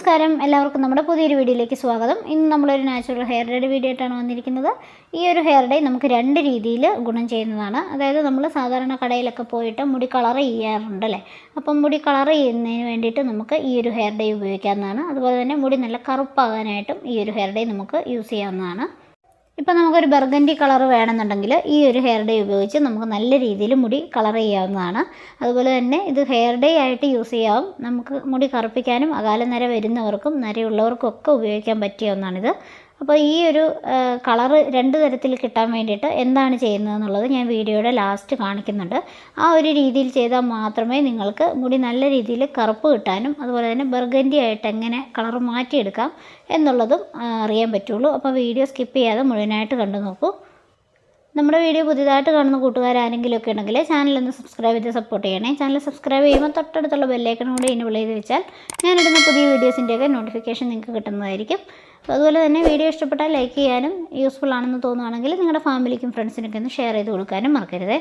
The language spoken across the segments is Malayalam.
നമസ്കാരം. എല്ലാവർക്കും നമ്മുടെ പുതിയൊരു വീഡിയോയിലേക്ക് സ്വാഗതം. ഇന്ന് നമ്മളൊരു നാച്ചുറൽ ഹെയർ ഡേയുടെ വീഡിയോ ആയിട്ടാണ് വന്നിരിക്കുന്നത്. ഈ ഒരു ഹെയർ ഡേ നമുക്ക് രണ്ട് രീതിയിൽ ഗുണം ചെയ്യുന്നതാണ്. അതായത് നമ്മൾ സാധാരണ കടയിലൊക്കെ പോയിട്ട് മുടി കളർ ചെയ്യാറുണ്ടല്ലേ അപ്പം മുടി കളർ ചെയ്യുന്നതിന് വേണ്ടിയിട്ട് നമുക്ക് ഈ ഒരു ഹെയർ ഡേ ഉപയോഗിക്കാവുന്നതാണ്. അതുപോലെ തന്നെ മുടി നല്ല കറുപ്പാകാനായിട്ടും ഈ ഒരു ഹെയർ ഡേ നമുക്ക് യൂസ് ചെയ്യാവുന്നതാണ്. ഇപ്പം നമുക്കൊരു ബർഗൻഡി കളർ വേണമെന്നുണ്ടെങ്കിൽ ഈ ഒരു ഹെയർ ഡേ ഉപയോഗിച്ച് നമുക്ക് നല്ല രീതിയിൽ മുടി കളർ ചെയ്യാവുന്നതാണ്. അതുപോലെ തന്നെ ഇത് ഹെയർ ഡേ ആയിട്ട് യൂസ് ചെയ്യാവും. നമുക്ക് മുടി കറുപ്പിക്കാനും അകാല നര വരുന്നവർക്കും നരയുള്ളവർക്കും ഒക്കെ ഉപയോഗിക്കാൻ പറ്റിയ ഒന്നാണിത്. അപ്പോൾ ഈ ഒരു കളറ് രണ്ട് തരത്തിൽ കിട്ടാൻ വേണ്ടിയിട്ട് എന്താണ് ചെയ്യുന്നതെന്നുള്ളത് ഞാൻ വീഡിയോയുടെ ലാസ്റ്റ് കാണിക്കുന്നുണ്ട്. ആ ഒരു രീതിയിൽ ചെയ്താൽ മാത്രമേ നിങ്ങൾക്ക് മുടി നല്ല രീതിയിൽ കറുപ്പ് കിട്ടാനും അതുപോലെ തന്നെ ബർഗൻഡി ആയിട്ട് എങ്ങനെ കളർ മാറ്റിയെടുക്കാം എന്നുള്ളതും അറിയാൻ പറ്റുള്ളൂ. അപ്പോൾ വീഡിയോ സ്കിപ്പ് ചെയ്യാതെ മുഴുവനായിട്ട് കണ്ടു നോക്കൂ. നമ്മുടെ വീഡിയോ പുതിയതായിട്ട് കാണുന്ന കൂട്ടുകാരാരെങ്കിലുമൊക്കെ ഉണ്ടെങ്കിൽ ഒന്ന് സബ്സ്ക്രൈബ് ചെയ്ത് സപ്പോർട്ട് ചെയ്യണേ. ചാനൽ സബ്സ്ക്രൈബ് ചെയ്യുമ്പോൾ തൊട്ടടുത്തുള്ള ബെല്ലൈക്കൺ കൂടി ഇനി ചെയ്ത് വെച്ചാൽ ഞാനിടുന്ന പുതിയ വീഡിയോസിന്റെയൊക്കെ നോട്ടിഫിക്കേഷൻ നിങ്ങൾക്ക് കിട്ടുന്നതായിരിക്കും. അതുപോലെ തന്നെ വീഡിയോ ഇഷ്ടപ്പെട്ടാൽ ലൈക്ക് ചെയ്യാനും യൂസ്ഫുൾ ആണെന്ന് തോന്നുകയാണെങ്കിൽ നിങ്ങളുടെ ഫാമിലിക്കും ഫ്രണ്ട്സിനൊക്കെ ഒന്ന് ഷെയർ ചെയ്ത് കൊടുക്കാനും മറക്കരുത്.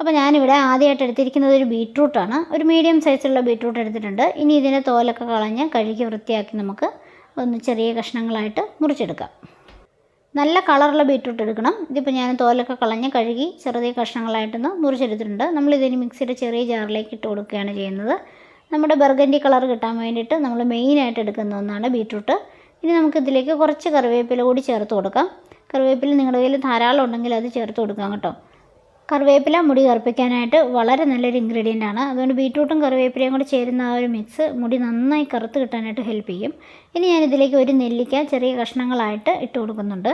അപ്പോൾ ഞാനിവിടെ ആദ്യമായിട്ട് എടുത്തിരിക്കുന്നത് ഒരു ബീട്രൂട്ടാണ് ഒരു മീഡിയം സൈസുള്ള ബീട്രൂട്ട് എടുത്തിട്ടുണ്ട്. ഇനി ഇതിന്റെ തോലൊക്കെ കളഞ്ഞ് കഴുകി വൃത്തിയാക്കി നമുക്ക് ഒന്ന് ചെറിയ കഷ്ണങ്ങളായിട്ട് മുറിച്ചെടുക്കാം. നല്ല കളറുള്ള ബീട്രൂട്ട് എടുക്കണം. ഇതിപ്പോൾ ഞാൻ തോലൊക്കെ കളഞ്ഞ് കഴുകി ചെറിയ കഷ്ണങ്ങളായിട്ടൊന്ന് മുറിച്ചെടുത്തിട്ടുണ്ട്. നമ്മളിതിന് മിക്സിയുടെ ചെറിയ ജാറിലേക്ക് ഇട്ട് കൊടുക്കുകയാണ് ചെയ്യുന്നത്. നമ്മുടെ ബർഗൻഡി കളർ കിട്ടാൻ വേണ്ടിയിട്ട് നമ്മൾ മെയിനായിട്ട് എടുക്കുന്ന ഒന്നാണ് ബീട്രൂട്ട്. ഇനി നമുക്കിതിലേക്ക് കുറച്ച് കറിവേപ്പില കൂടി ചേർത്ത് കൊടുക്കാം. കറിവേപ്പില നിങ്ങളുടെ കയ്യിൽ ധാരാളം ഉണ്ടെങ്കിൽ അത് ചേർത്ത് കൊടുക്കാം കേട്ടോ. കറിവേപ്പില മുടി കറുപ്പിക്കാനായിട്ട് വളരെ നല്ലൊരു ഇൻഗ്രീഡിയന്റ് ആണ്. അതുകൊണ്ട് ബീട്രൂട്ടും കറിവേപ്പിലയും കൂടി ചേരുന്ന ആ ഒരു മിക്സ് മുടി നന്നായി കറുത്ത് കിട്ടാനായിട്ട് ഹെൽപ്പ് ചെയ്യും. ഇനി ഞാൻ ഇതിലേക്ക് ഒരു നെല്ലിക്ക ചെറിയ കഷ്ണങ്ങളായിട്ട് ഇട്ട് കൊടുക്കുന്നുണ്ട്.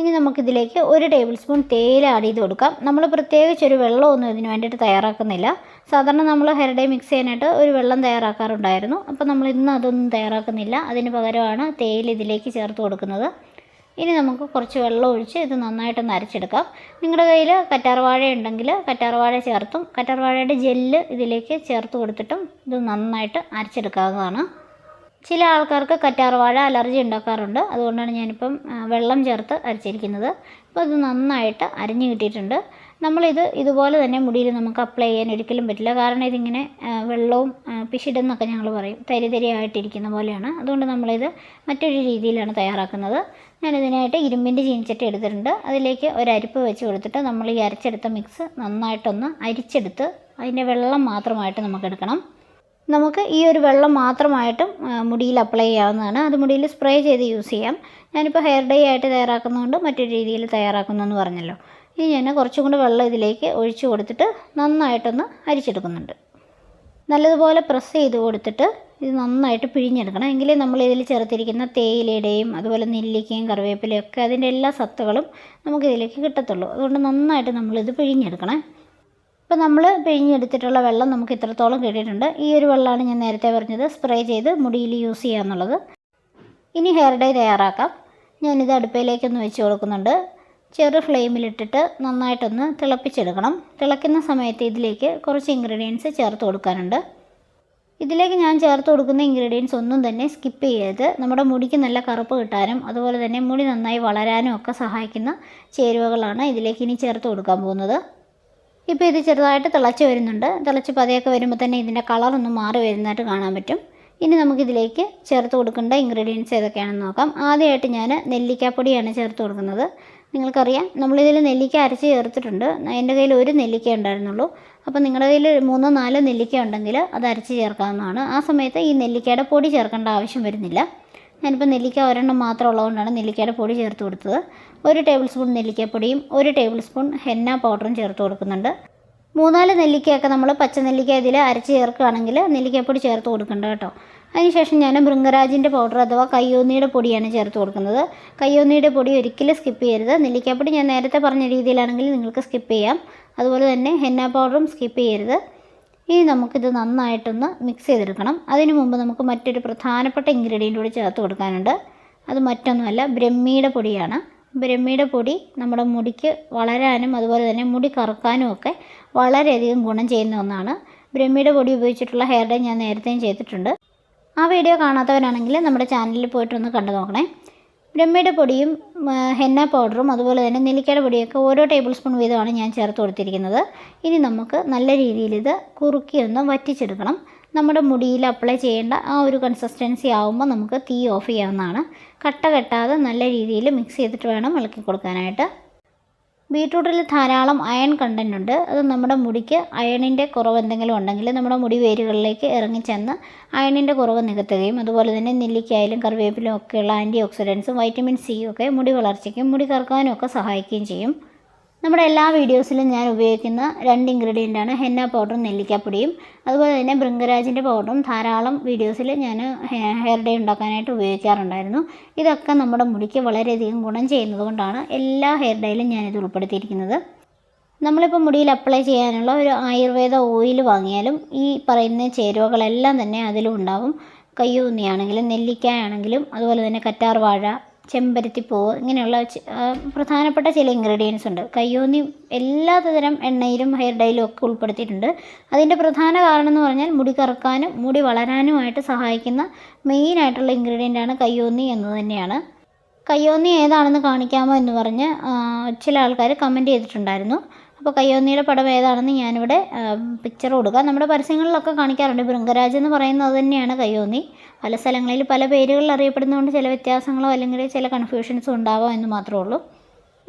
ഇനി നമുക്കിതിലേക്ക് ഒരു ടേബിൾ സ്പൂൺ തേയില ആഡ് ചെയ്ത് കൊടുക്കാം. നമ്മൾ പ്രത്യേകിച്ച് ഒരു വെള്ളമൊന്നും ഇതിന് വേണ്ടിയിട്ട് തയ്യാറാക്കുന്നില്ല. സാധാരണ നമ്മൾ ഹെയർ മിക്സ് ചെയ്യാനായിട്ട് ഒരു വെള്ളം തയ്യാറാക്കാറുണ്ടായിരുന്നു. അപ്പോൾ നമ്മൾ ഇന്ന് അതൊന്നും തയ്യാറാക്കുന്നില്ല. അതിന് പകരമാണ് തേയില ഇതിലേക്ക് ചേർത്ത് കൊടുക്കുന്നത്. ഇനി നമുക്ക് കുറച്ച് വെള്ളം ഒഴിച്ച് ഇത് നന്നായിട്ട് നരച്ചെടുക്കാം നിങ്ങളുടെ കയ്യിൽ കറ്റാർവാഴ ഉണ്ടെങ്കിൽ കറ്റാർവാഴ ചേർത്തും. കറ്റാർവാഴയുടെ ജെല്ല് ഇതിലേക്ക് ചേർത്ത് കൊടുത്തിട്ടും ഇത് നന്നായിട്ട് അരച്ചെടുക്കാവുന്നതാണ്. ചില ആൾക്കാർക്ക് കറ്റാർവാഴ അലർജി ഉണ്ടാക്കാറുണ്ട്. അതുകൊണ്ടാണ് ഞാനിപ്പം വെള്ളം ചേർത്ത് അരച്ചിരിക്കുന്നത്. അപ്പോൾ ഇത് നന്നായിട്ട് അരിഞ്ഞു കിട്ടിയിട്ടുണ്ട്. നമ്മളിത് ഇതുപോലെ തന്നെ മുടിയിൽ നമുക്ക് അപ്ലൈ ചെയ്യാൻ ഒരിക്കലും പറ്റില്ല. കാരണം ഇതിങ്ങനെ വെള്ളവും പിശിടെന്നൊക്കെ ഞങ്ങൾ പറയും. തരി തരി ആയിട്ടിരിക്കുന്ന പോലെയാണ്. അതുകൊണ്ട് നമ്മളിത് മറ്റൊരു രീതിയിലാണ് തയ്യാറാക്കുന്നത്. ഞാനിതിനായിട്ട് ഇരുമ്പിന്റെ ചീനിച്ചട്ടി എടുത്തിട്ടുണ്ട്. അതിലേക്ക് ഒരു അരിപ്പ് വെച്ച് കൊടുത്തിട്ട് നമ്മൾ ഈ അരച്ചെടുത്ത മിക്സ് നന്നായിട്ടൊന്ന് അരിച്ചെടുത്ത് അതിന്റെ വെള്ളം മാത്രമായിട്ട് നമുക്ക് എടുക്കണം. നമുക്ക് ഈ ഒരു വെള്ളം മാത്രമായിട്ടും മുടിയിൽ അപ്ലൈ ചെയ്യാവുന്നതാണ്. അത് മുടിയിൽ സ്പ്രേ ചെയ്ത് യൂസ് ചെയ്യാം. ഞാനിപ്പോൾ ഹെയർ ഡേ ആയിട്ട് തയ്യാറാക്കുന്നതുകൊണ്ട് മറ്റൊരു രീതിയിൽ തയ്യാറാക്കുന്നു എന്ന് പറഞ്ഞല്ലോ. ഇനി ഞാൻ കുറച്ചും കൂടി വെള്ളം ഇതിലേക്ക് ഒഴിച്ചു കൊടുത്തിട്ട് നന്നായിട്ടൊന്ന് അരിച്ചെടുക്കുന്നുണ്ട്. നല്ലതുപോലെ പ്രസ് ചെയ്ത് കൊടുത്തിട്ട് ഇത് നന്നായിട്ട് പിഴിഞ്ഞെടുക്കണം. എങ്കിലേ നമ്മൾ ഇതിൽ ചേർത്തിരിക്കുന്ന തേയിലയുടെയും അതുപോലെ നെല്ലിക്കയും കറിവേപ്പിലയും ഒക്കെ അതിന്റെ എല്ലാ സത്തുകളും നമുക്കിതിലേക്ക് കിട്ടത്തുള്ളൂ. അതുകൊണ്ട് നന്നായിട്ട് നമ്മളിത് പിഴിഞ്ഞെടുക്കണം. ഇപ്പോൾ നമ്മൾ പിഴിഞ്ഞെടുത്തിട്ടുള്ള വെള്ളം നമുക്ക് ഇത്രത്തോളം കിട്ടിയിട്ടുണ്ട്. ഈ ഒരു വെള്ളമാണ് ഞാൻ നേരത്തെ പറഞ്ഞത് സ്പ്രേ ചെയ്ത് മുടിയിൽ യൂസ് ചെയ്യാന്നുള്ളത് ഇനി ഹെയർ ഡൈ തയ്യാറാക്കാം. ഞാനിത് അടുപ്പയിലേക്കൊന്ന് വെച്ച് കൊടുക്കുന്നുണ്ട്. ചെറു ഫ്ലെയിമിലിട്ടിട്ട് നന്നായിട്ടൊന്ന് തിളപ്പിച്ചെടുക്കണം. തിളയ്ക്കുന്ന സമയത്ത് ഇതിലേക്ക് കുറച്ച് ഇൻഗ്രീഡിയൻസ് ചേർത്ത് കൊടുക്കാനുണ്ട്. ഇതിലേക്ക് ഞാൻ ചേർത്ത് കൊടുക്കുന്ന ഇൻഗ്രീഡിയൻസ് ഒന്നും തന്നെ സ്കിപ്പ് ചെയ്യരുത്. നമ്മുടെ മുടിക്ക് നല്ല കറുപ്പ് കിട്ടാനും അതുപോലെ തന്നെ മുടി നന്നായി വളരാനും ഒക്കെ സഹായിക്കുന്ന ചേരുവകളാണ് ഇതിലേക്ക് ഇനി ചേർത്ത് കൊടുക്കാൻ പോകുന്നത്. ഇപ്പോൾ ഇത് ചെറുതായിട്ട് തിളച്ച് വരുന്നുണ്ട്. തിളച്ച് പതയൊക്കെ വരുമ്പോൾ തന്നെ ഇതിന്റെ കളറൊന്ന് മാറി വരുന്നതായിട്ട് കാണാൻ പറ്റും. ഇനി നമുക്കിതിലേക്ക് ചേർത്ത് കൊടുക്കേണ്ട ഇൻഗ്രീഡിയൻസ് ഏതൊക്കെയാണെന്ന് നോക്കാം. ആദ്യമായിട്ട് ഞാൻ നെല്ലിക്കാപ്പൊടിയാണ് ചേർത്ത് കൊടുക്കുന്നത്. നിങ്ങൾക്കറിയാം നമ്മളിതിൽ നെല്ലിക്ക അരച്ച് ചേർത്തിട്ടുണ്ട്. എന്റെ കയ്യിൽ ഒരു നെല്ലിക്ക ഉണ്ടായിരുന്നുള്ളൂ. അപ്പോൾ നിങ്ങളുടെ കയ്യിൽ മൂന്നോ നാലോ നെല്ലിക്ക ഉണ്ടെങ്കിൽ അത് അരച്ച് ചേർക്കാവുന്നതാണ്. ആ സമയത്ത് ഈ നെല്ലിക്കയുടെ പൊടി ചേർക്കേണ്ട ആവശ്യം വരുന്നില്ല. ഞാനിപ്പോൾ നെല്ലിക്ക ഒരെണ്ണം മാത്രം ഉള്ളതുകൊണ്ടാണ് നെല്ലിക്കയുടെ പൊടി ചേർത്ത് കൊടുത്തത്. ഒരു ടേബിൾ സ്പൂൺ നെല്ലിക്കപ്പൊടിയും ഒരു ടേബിൾ സ്പൂൺ ഹെന്ന പൗഡറും ചേർത്ത് കൊടുക്കുന്നുണ്ട്. മൂന്നാൽ നെല്ലിക്കയൊക്കെ നമ്മൾ പച്ച നെല്ലിക്ക ഇതിൽ അരച്ച് ചേർക്കുകയാണെങ്കിൽ നെല്ലിക്കപ്പൊടി ചേർത്ത് കൊടുക്കണ്ട കേട്ടോ. അതിനുശേഷം ഞാൻ ഭൃംഗരാജിന്റെ പൗഡർ അഥവാ കയ്യോന്നിയുടെ പൊടിയാണ് ചേർത്ത് കൊടുക്കുന്നത്. കയ്യോന്നിയുടെ പൊടി ഒരിക്കലും സ്കിപ്പ് ചെയ്യരുത്. നെല്ലിക്കപ്പൊടി ഞാൻ നേരത്തെ പറഞ്ഞ രീതിയിലാണെങ്കിൽ നിങ്ങൾക്ക് സ്കിപ്പ് ചെയ്യാം. അതുപോലെ തന്നെ ഹെന്ന പൗഡറും സ്കിപ്പ് ചെയ്യരുത്. ഇനി നമുക്കിത് നന്നായിട്ടൊന്ന് മിക്സ് ചെയ്തെടുക്കണം. അതിനു മുമ്പ് നമുക്ക് മറ്റൊരു പ്രധാനപ്പെട്ട ഇൻഗ്രീഡിയന്റ് കൂടി ചേർത്ത് കൊടുക്കാനുണ്ട്. അത് മറ്റൊന്നുമല്ല ബ്രഹ്മിയുടെ പൊടിയാണ്. ബ്രഹ്മിയുടെ പൊടി നമ്മുടെ മുടിക്ക് വളരാനും അതുപോലെ തന്നെ മുടി കറുക്കാനും ഒക്കെ വളരെയധികം ഗുണം ചെയ്യുന്ന ഒന്നാണ്. ബ്രഹ്മിയുടെ പൊടി ഉപയോഗിച്ചിട്ടുള്ള ഹെയർ ഡേ ഞാൻ നേരത്തെയും ചെയ്തിട്ടുണ്ട്. ആ വീഡിയോ കാണാത്തവരാണെങ്കിൽ നമ്മുടെ ചാനലിൽ പോയിട്ടൊന്ന് കണ്ടു നോക്കണേ. ബ്രഹ്മിയുടെ പൊടിയും ഹെന്ന പൗഡറും അതുപോലെ തന്നെ നെല്ലിക്കയുടെ പൊടിയൊക്കെ ഓരോ ടേബിൾ സ്പൂൺ വീതമാണ് ഞാൻ ചേർത്ത് കൊടുത്തിരിക്കുന്നത്. ഇനി നമുക്ക് നല്ല രീതിയിൽ ഇത് കുറുക്കി ഒന്ന് വറ്റിച്ചെടുക്കണം. നമ്മുടെ മുടിയിൽ അപ്ലൈ ചെയ്യേണ്ട ആ ഒരു കൺസിസ്റ്റൻസി ആവുമ്പോൾ നമുക്ക് തീ ഓഫ് ചെയ്യാവുന്നതാണ്. കട്ട കെട്ടാതെ നല്ല രീതിയിൽ മിക്സ് ചെയ്തിട്ട് വേണം ഇളക്കി കൊടുക്കാനായിട്ട്. ബീട്രൂട്ടിൽ ധാരാളം അയൺ കണ്ടന്റ് ഉണ്ട്. അത് നമ്മുടെ മുടിക്ക് അയണിന്റെ കുറവ് എന്തെങ്കിലും ഉണ്ടെങ്കിൽ നമ്മുടെ മുടി വേരുകളിലേക്ക് ഇറങ്ങിച്ചെന്ന് അയണിന്റെ കുറവ് നികത്തുകയും അതുപോലെ തന്നെ നെല്ലിക്കായാലും കറിവേപ്പിലും ഒക്കെയുള്ള ആന്റി ഓക്സിഡൻസും വൈറ്റമിൻ സിയും ഒക്കെ മുടി വളർച്ചയ്ക്കും മുടി കറുക്കാനും ഒക്കെ സഹായിക്കുകയും ചെയ്യും. നമ്മുടെ എല്ലാ വീഡിയോസിലും ഞാൻ ഉപയോഗിക്കുന്ന രണ്ട് ഇൻഗ്രീഡിയന്റ് ആണ് ഹെന്ന പൗഡറും നെല്ലിക്കാപ്പൊടിയും. അതുപോലെ തന്നെ ബൃങ്കരാജിന്റെ പൗഡറും ധാരാളം വീഡിയോസിൽ ഞാൻ ഹെയർ ഡേ ഉണ്ടാക്കാനായിട്ട് ഉപയോഗിക്കാറുണ്ടായിരുന്നു. ഇതൊക്കെ നമ്മുടെ മുടിക്ക് വളരെയധികം ഗുണം ചെയ്യുന്നതുകൊണ്ടാണ് എല്ലാ ഹെയർ ഡേയിലും ഞാനിത് ഉൾപ്പെടുത്തിയിരിക്കുന്നത്. നമ്മളിപ്പോൾ മുടിയിൽ അപ്ലൈ ചെയ്യാനുള്ള ഒരു ആയുർവേദ ഓയിൽ വാങ്ങിയാലും ഈ പറയുന്ന ചേരുവകളെല്ലാം തന്നെ അതിലും ഉണ്ടാവും കയ്യൂന്നിയാണെങ്കിലും നെല്ലിക്കായാണെങ്കിലും അതുപോലെ തന്നെ കറ്റാർ വാഴ ചെമ്പരത്തിപ്പൂവ് ഇങ്ങനെയുള്ള പ്രധാനപ്പെട്ട ചില ഇൻഗ്രീഡിയൻസ് ഉണ്ട്. കയ്യോന്നി എല്ലാ തരം എണ്ണയിലും ഹെയർ ഡൈയിലും ഒക്കെ ഉൾപ്പെടുത്തിയിട്ടുണ്ട്. അതിന്റെ പ്രധാന കാരണം എന്ന് പറഞ്ഞാൽ മുടി കറക്കാനും മുടി വളരാനുമായിട്ട് സഹായിക്കുന്ന മെയിനായിട്ടുള്ള ഇൻഗ്രീഡിയന്റാണ് കയ്യോന്നി എന്ന് തന്നെയാണ്. കയ്യോന്നി ഏതാണെന്ന് കാണിക്കാമോ എന്ന് പറഞ്ഞ് ചില ആൾക്കാർ കമന്റ് ചെയ്തിട്ടുണ്ടായിരുന്നു. അപ്പോൾ കയ്യോന്നിയുടെ പടം ഏതാണെന്ന് ഞാനിവിടെ പിക്ചർ കൊടുക്കുക നമ്മുടെ പരസ്യങ്ങളിലൊക്കെ കാണിക്കാറുണ്ട്. ബൃങ്കരാജ് എന്ന് പറയുന്നത് തന്നെയാണ് കയ്യോന്നി. പല സ്ഥലങ്ങളിൽ പല പേരുകളിൽ അറിയപ്പെടുന്നതുകൊണ്ട് ചില വ്യത്യാസങ്ങളോ അല്ലെങ്കിൽ ചില കൺഫ്യൂഷൻസോ ഉണ്ടാവാം എന്ന് മാത്രമേ ഉള്ളൂ.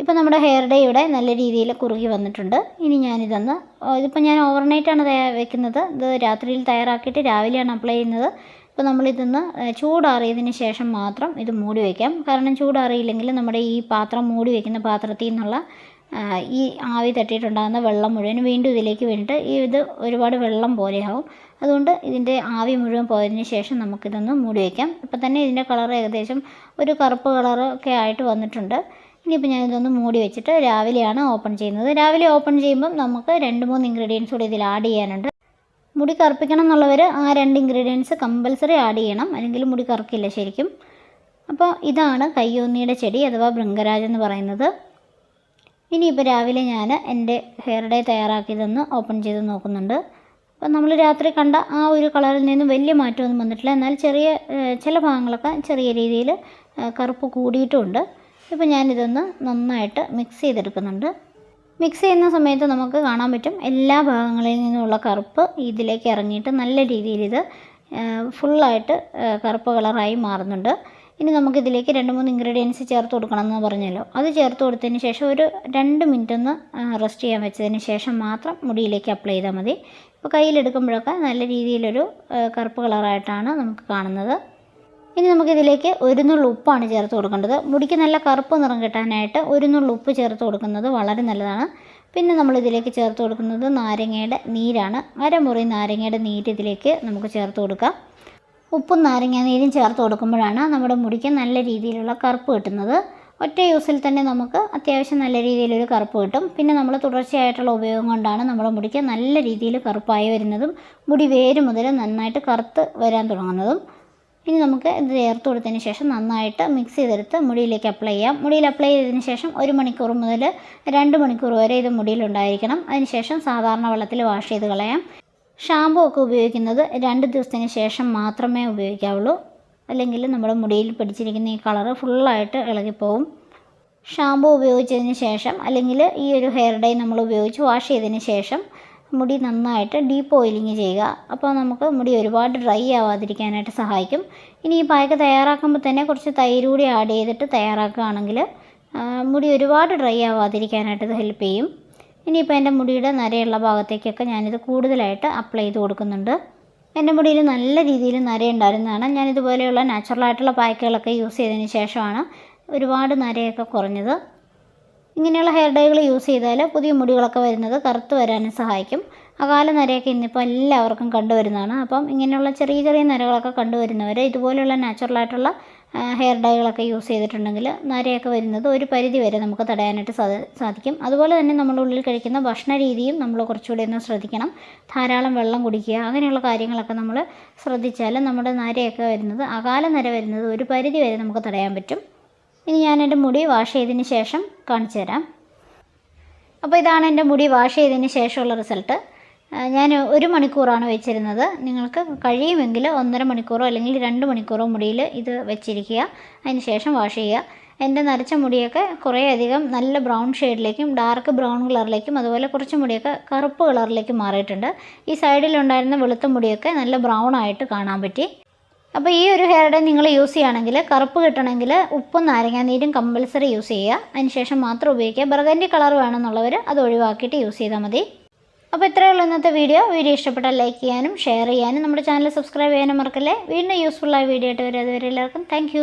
ഇപ്പോൾ നമ്മുടെ ഹെയർ ഡേ ഇവിടെ നല്ല രീതിയിൽ കുറുകി വന്നിട്ടുണ്ട്. ഇനി ഞാനിതൊന്ന് ഇതിപ്പോൾ ഞാൻ ഓവർനൈറ്റാണ് വെക്കുന്നത്. ഇത് രാത്രിയിൽ തയ്യാറാക്കിയിട്ട് രാവിലെയാണ് അപ്ലൈ ചെയ്യുന്നത്. ഇപ്പോൾ നമ്മളിതൊന്ന് ചൂടാറിയതിന് ശേഷം മാത്രം ഇത് മൂടി വയ്ക്കാം. കാരണം ചൂടാറിയില്ലെങ്കിൽ നമ്മുടെ ഈ പാത്രം മൂടി വയ്ക്കുന്ന പാത്രത്തിൽ നിന്നുള്ള ഈ ആവി തട്ടിയിട്ടുണ്ടാകുന്ന വെള്ളം മുഴുവൻ വീണ്ടും ഇതിലേക്ക് വീണിട്ട് ഈ ഇത് ഒരുപാട് വെള്ളം പോലെയാവും. അതുകൊണ്ട് ഇതിന്റെ ആവി മുഴുവൻ പോയതിന് ശേഷം നമുക്കിതൊന്ന് മൂടി വയ്ക്കാം. ഇപ്പം തന്നെ ഇതിന്റെ കളർ ഏകദേശം ഒരു കറുപ്പ് കളറൊക്കെ ആയിട്ട് വന്നിട്ടുണ്ട്. ഇനിയിപ്പോൾ ഞാനിതൊന്ന് മൂടി വെച്ചിട്ട് രാവിലെയാണ് ഓപ്പൺ ചെയ്യുന്നത്. രാവിലെ ഓപ്പൺ ചെയ്യുമ്പം നമുക്ക് രണ്ട് മൂന്ന് ഇൻഗ്രീഡിയൻസ് കൂടി ഇതിൽ ആഡ് ചെയ്യാനുണ്ട്. മുടി കറുപ്പിക്കണം എന്നുള്ളവർ ആ രണ്ട് ഇൻഗ്രീഡിയൻസ് കമ്പൽസറി ആഡ് ചെയ്യണം. അല്ലെങ്കിൽ മുടി കറുക്കില്ല ശരിക്കും. അപ്പോൾ ഇതാണ് കയ്യോന്നിയുടെ ചെടി അഥവാ ഭൃംഗരാജ് എന്ന് പറയുന്നത്. ഇനിയിപ്പോൾ രാവിലെ ഞാൻ എന്റെ ഹെയർ ഡേ തയ്യാറാക്കിയതൊന്ന് ഓപ്പൺ ചെയ്ത് നോക്കുന്നുണ്ട്. അപ്പോൾ നമ്മൾ രാത്രി കണ്ട ആ ഒരു കളറിൽ നിന്നും വലിയ മാറ്റമൊന്നും വന്നിട്ടില്ല. എന്നാൽ ചെറിയ ചില ഭാഗങ്ങളൊക്കെ ചെറിയ രീതിയിൽ കറുപ്പ് കൂടിയിട്ടുമുണ്ട്. ഇപ്പോൾ ഞാനിതൊന്ന് നന്നായിട്ട് മിക്സ് ചെയ്തെടുക്കുന്നുണ്ട്. മിക്സ് ചെയ്യുന്ന സമയത്ത് നമുക്ക് കാണാൻ പറ്റും എല്ലാ ഭാഗങ്ങളിൽ നിന്നുമുള്ള കറുപ്പ് ഇതിലേക്ക് ഇറങ്ങിയിട്ട് നല്ല രീതിയിൽ ഇത് ഫുള്ളായിട്ട് കറുപ്പ് കളറായി മാറുന്നുണ്ട്. ഇനി നമുക്കിതിലേക്ക് രണ്ട് മൂന്ന് ഇൻഗ്രീഡിയൻസ് ചേർത്ത് കൊടുക്കണം എന്ന് പറഞ്ഞല്ലോ. അത് ചേർത്ത് കൊടുത്തതിന് ശേഷം ഒരു രണ്ട് മിനിറ്റ് ഒന്ന് റെസ്റ്റ് ചെയ്യാൻ വെച്ചതിന് ശേഷം മാത്രം മുടിയിലേക്ക് അപ്ലൈ ചെയ്താൽ മതി. ഇപ്പോൾ കയ്യിലെടുക്കുമ്പോഴൊക്കെ നല്ല രീതിയിലൊരു കറുപ്പ് കളറായിട്ടാണ് നമുക്ക് കാണുന്നത്. ഇനി നമുക്കിതിലേക്ക് ഒരു നുള്ളു ഉപ്പാണ് ചേർത്ത് കൊടുക്കേണ്ടത്. മുടിക്ക് നല്ല കറുപ്പ് നിറം കിട്ടാനായിട്ട് ഒരു നുള്ളു ഉപ്പ് ചേർത്ത് കൊടുക്കുന്നത് വളരെ നല്ലതാണ്. പിന്നെ നമ്മളിതിലേക്ക് ചേർത്ത് കൊടുക്കുന്നത് നാരങ്ങയുടെ നീരാണ്. അരമുറി നാരങ്ങയുടെ നീര് ഇതിലേക്ക് നമുക്ക് ചേർത്ത് കൊടുക്കാം. ഉപ്പും നാരങ്ങ നീരും ചേർത്ത് കൊടുക്കുമ്പോഴാണ് നമ്മുടെ മുടിക്ക് നല്ല രീതിയിലുള്ള കറുപ്പ് കിട്ടുന്നത്. ഒറ്റ യൂസിൽ തന്നെ നമുക്ക് അത്യാവശ്യം നല്ല രീതിയിലൊരു കറുപ്പ് കിട്ടും. പിന്നെ നമ്മൾ തുടർച്ചയായിട്ടുള്ള ഉപയോഗം കൊണ്ടാണ് നമ്മുടെ മുടിക്ക് നല്ല രീതിയിൽ കറുപ്പായി വരുന്നതും മുടി വേര് മുതൽ നന്നായിട്ട് കറുത്ത് വരാൻ തുടങ്ങുന്നതും. ഇനി നമുക്ക് ഇത് ചേർത്ത് കൊടുത്തതിന് ശേഷം നന്നായിട്ട് മിക്സ് ചെയ്തെടുത്ത് മുടിയിലേക്ക് അപ്ലൈ ചെയ്യാം. മുടിയിൽ അപ്ലൈ ചെയ്തതിന് ശേഷം ഒരു മണിക്കൂർ മുതൽ രണ്ട് മണിക്കൂർ വരെ ഇത് മുടിയിലുണ്ടായിരിക്കണം അതിനുശേഷം സാധാരണ വെള്ളത്തിൽ വാഷ് ചെയ്ത് കളയാം. ഷാമ്പു ഒക്കെ ഉപയോഗിക്കുന്നത് രണ്ട് ദിവസത്തിന് ശേഷം മാത്രമേ ഉപയോഗിക്കാവുള്ളൂ. അല്ലെങ്കിൽ നമ്മുടെ മുടിയിൽ പിടിച്ചിരിക്കുന്ന ഈ കളറ് ഫുള്ളായിട്ട് ഇളകിപ്പോവും. ഷാമ്പു ഉപയോഗിച്ചതിന് ശേഷം അല്ലെങ്കിൽ ഈ ഒരു ഹെയർ ഡൈ നമ്മൾ ഉപയോഗിച്ച് വാഷ് ചെയ്തതിന് ശേഷം മുടി നന്നായിട്ട് ഡീപ്പ് ഓയിലിങ് ചെയ്യുക. അപ്പോൾ നമുക്ക് മുടി ഒരുപാട് ഡ്രൈ ആവാതിരിക്കാനായിട്ട് സഹായിക്കും. ഇനി ഈ പായ്ക്ക് തയ്യാറാക്കുമ്പോൾ തന്നെ കുറച്ച് തൈര് കൂടി ആഡ് ചെയ്തിട്ട് തയ്യാറാക്കുകയാണെങ്കിൽ മുടി ഒരുപാട് ഡ്രൈ ആവാതിരിക്കാനായിട്ട് ഇത് ഹെൽപ്പ് ചെയ്യും. ഇനിയിപ്പോൾ എന്റെ മുടിയുടെ നരയുള്ള ഭാഗത്തേക്കൊക്കെ ഞാനിത് കൂടുതലായിട്ട് അപ്ലൈ ചെയ്ത് കൊടുക്കുന്നുണ്ട്. എന്റെ മുടിയിൽ നല്ല രീതിയിൽ നരയുണ്ടായിരുന്നതാണ് ഞാൻ ഇതുപോലെയുള്ള നാച്ചുറലായിട്ടുള്ള പായ്ക്കുകളൊക്കെ യൂസ് ചെയ്തതിന് ശേഷമാണ് ഒരുപാട് നരയൊക്കെ കുറഞ്ഞത്. ഇങ്ങനെയുള്ള ഹെയർ ഡൈകൾ യൂസ് ചെയ്താൽ പുതിയ മുടികളൊക്കെ വരുന്നത് കറുത്ത് വരാനും സഹായിക്കും. അകാല നരയൊക്കെ ഇന്നിപ്പോൾ എല്ലാവർക്കും കണ്ടുവരുന്നതാണ്. അപ്പം ഇങ്ങനെയുള്ള ചെറിയ ചെറിയ നരകളൊക്കെ കണ്ടുവരുന്നവർ ഇതുപോലെയുള്ള നാച്ചുറലായിട്ടുള്ള ഹെയർ ഡൈകളൊക്കെ യൂസ് ചെയ്തിട്ടുണ്ടെങ്കിൽ നരയൊക്കെ വരുന്നത് ഒരു പരിധി വരെ നമുക്ക് തടയാനായിട്ട് സാധി സാധിക്കും. അതുപോലെ തന്നെ നമ്മുടെ ഉള്ളിൽ കഴിക്കുന്ന ഭക്ഷണ രീതിയും നമ്മൾ കുറച്ചുകൂടി ഒന്ന് ശ്രദ്ധിക്കണം. ധാരാളം വെള്ളം കുടിക്കുക അങ്ങനെയുള്ള കാര്യങ്ങളൊക്കെ നമ്മൾ ശ്രദ്ധിച്ചാൽ നമ്മുടെ നരയൊക്കെ വരുന്നത് അകാല നര വരുന്നത് ഒരു പരിധി വരെ നമുക്ക് തടയാൻ പറ്റും. ഇനി ഞാൻ എന്റെ മുടി വാഷ് ചെയ്തതിന് ശേഷം കാണിച്ചു തരാം. അപ്പോൾ ഇതാണ് എന്റെ മുടി വാഷ് ചെയ്തതിന് ശേഷമുള്ള റിസൾട്ട് ഞാൻ ഒരു മണിക്കൂറാണ് വെച്ചിരുന്നത്. നിങ്ങൾക്ക് കഴിയുമെങ്കിൽ ഒന്നര മണിക്കൂറോ അല്ലെങ്കിൽ രണ്ട് മണിക്കൂറോ മുടിയിൽ ഇത് വെച്ചിരിക്കുക. അതിന് ശേഷം വാഷ് ചെയ്യുക. എന്റെ നരച്ച മുടിയൊക്കെ കുറേയധികം നല്ല ബ്രൗൺ ഷെയ്ഡിലേക്കും ഡാർക്ക് ബ്രൗൺ കളറിലേക്കും അതുപോലെ കുറച്ച് മുടിയൊക്കെ കറുപ്പ് കളറിലേക്കും മാറിയിട്ടുണ്ട്. ഈ സൈഡിലുണ്ടായിരുന്ന വെളുത്ത മുടിയൊക്കെ നല്ല ബ്രൗൺ ആയിട്ട് കാണാൻ പറ്റി. അപ്പോൾ ഈ ഒരു ഹെയർ ഡേ നിങ്ങൾ യൂസ് ചെയ്യുകയാണെങ്കിൽ കറുപ്പ് കിട്ടണമെങ്കിൽ ഉപ്പും നാരങ്ങാനീരും കമ്പൽസറി യൂസ് ചെയ്യുക. അതിനുശേഷം മാത്രം ഉപയോഗിക്കുക. ബർഗൻഡി കളർ വേണമെന്നുള്ളവർ അത് ഒഴിവാക്കിയിട്ട് യൂസ് ചെയ്താൽ മതി. അപ്പോൾ ഇത്രയേ ഉള്ളൂ ഇന്നത്തെ വീഡിയോ വീഡിയോ ഇഷ്ടപ്പെട്ടാൽ ലൈക്ക് ചെയ്യാനും ഷെയർ ചെയ്യാനും. നമ്മുടെ ചാനൽ സബ്സ്ക്രൈബ് ചെയ്യാനും മറക്കല്ലേ? വീണ്ടും യൂസ്ഫുള്ളായ വീഡിയോ ആയിട്ട് വരും. അതുവരെ എല്ലാവർക്കും താങ്ക്